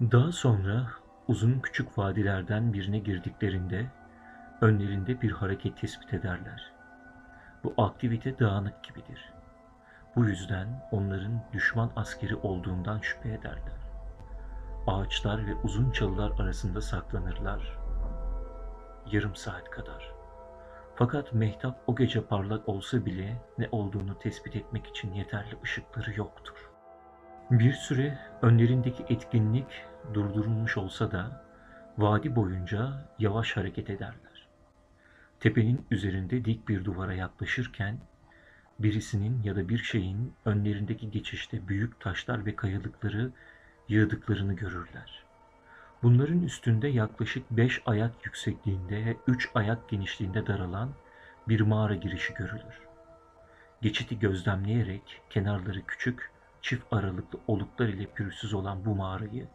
Daha sonra uzun küçük vadilerden birine girdiklerinde önlerinde bir hareket tespit ederler. Bu aktivite dağınık gibidir. Bu yüzden onların düşman askeri olduğundan şüphe ederler. Ağaçlar ve uzun çalılar arasında saklanırlar. Yarım saat kadar. Fakat mehtap o gece parlak olsa bile ne olduğunu tespit etmek için yeterli ışıkları yoktur. Bir süre önlerindeki etkinlik durdurulmuş olsa da vadi boyunca yavaş hareket ederler. Tepenin üzerinde dik bir duvara yaklaşırken birisinin ya da bir şeyin önlerindeki geçişte büyük taşlar ve kayalıkları yığdıklarını görürler. Bunların üstünde yaklaşık beş ayak yüksekliğinde ve üç ayak genişliğinde daralan bir mağara girişi görülür. Geçiti gözlemleyerek kenarları küçük, çift aralıklı oluklar ile pürüzsüz olan bu mağarayı